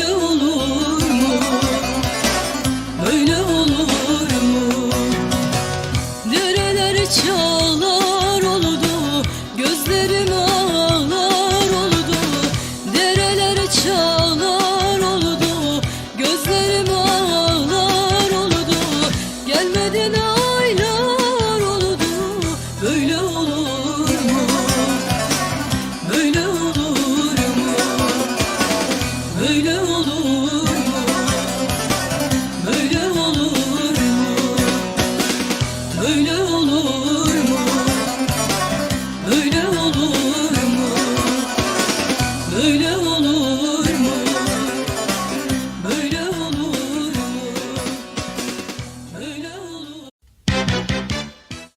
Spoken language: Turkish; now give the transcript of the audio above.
Böyle olur mu? Böyle olur mu? Dereler çağlar oldu, gözlerim ağlar oldu. Dereler çağlar oldu, gözlerim ağlar oldu. Gelmedin ağlar.